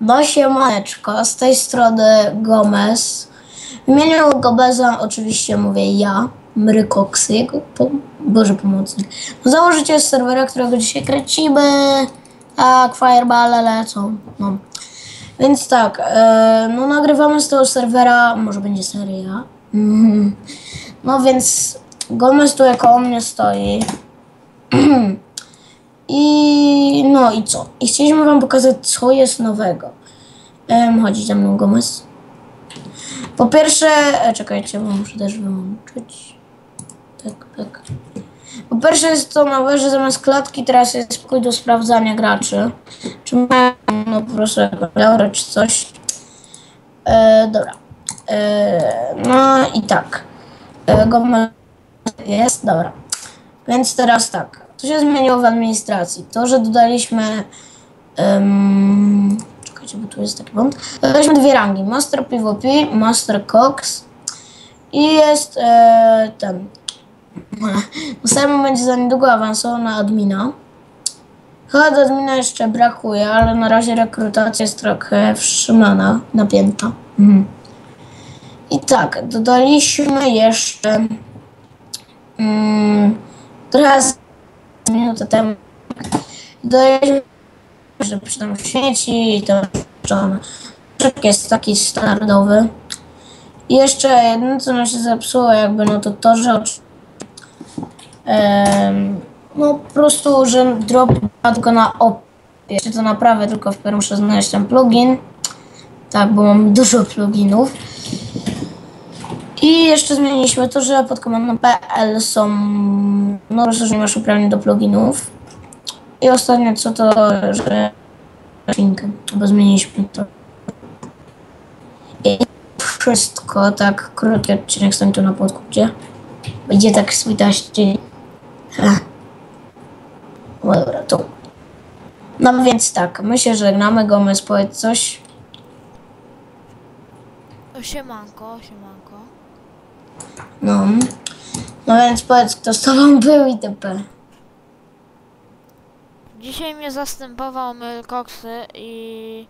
No siemaneczko, z tej strony Gomez. W imieniu Gomeza oczywiście mówię ja, Mrykoksy, jego po, Boże pomocnik. Założyciel serwera, którego dzisiaj kręcimy. Tak, fireball lecą. No. Więc tak, e, no nagrywamy z tego serwera, może będzie seria. Mhm. No więc Gomez tu jako mnie stoi. No i co? I chcieliśmy wam pokazać, co jest nowego. Um, chodzi ze mną Gomez. Po pierwsze, e, czekajcie, bo muszę też wyłączyć. Tak, tak. Po pierwsze jest to nowe, że zamiast klatki teraz jest pokój do sprawdzania graczy. Czy mają, no proszę, aurę czy coś. E, dobra. E, no i tak. E, Gomez jest, dobra. Więc teraz tak. Co się zmieniło w administracji? To, że dodaliśmy. Um, czekajcie, bo tu jest taki błąd. Dodaliśmy dwie rangi: Master PvP, Master Cox. I jest e, ten. Sam będzie za niedługo awansował na admina. Chyba do admina jeszcze brakuje, ale na razie rekrutacja jest trochę wstrzymana, napięta. Mhm. I tak, dodaliśmy jeszcze. Mm, teraz minutę temu dodaliśmy, że przy tam śmieci i to. Rzeczek jest taki standardowy. I jeszcze jedno, co nam się zepsuło, jakby, no to to, że em, no po prostu, że drop tylko na opie. Czy to naprawę, tylko wpierw muszę znaleźć ten plugin. Tak, bo mam dużo pluginów. I jeszcze zmieniliśmy to, że pod komendą PL są no rozszerzenie masz uprawnień do pluginów. I ostatnie co to, że linkę, bo zmieniliśmy to. I wszystko, tak krótki odcinek stoi tu na podkucie. Będzie tak switaści. No dobra, tu. No więc tak, my się żegnamy, Gomez, powiedz coś. Siemanko, siemanko. No. No więc powiedz, kto z tobą był itp. Dzisiaj mnie zastępował Mylkoksy i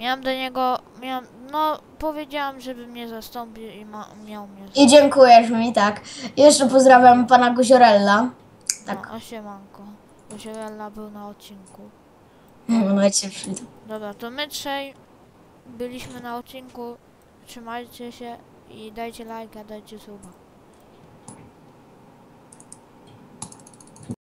miałem do niego, miałem, no powiedziałam, żeby mnie zastąpił i ma, miał mnie I dziękujesz mi, tak. Jeszcze pozdrawiam pana Guziorella. Tak. No, o siemanko. Bo Zielella był na odcinku. No, no. Dobra, to my trzej byliśmy na odcinku. Trzymajcie się i dajcie lajka, dajcie suba.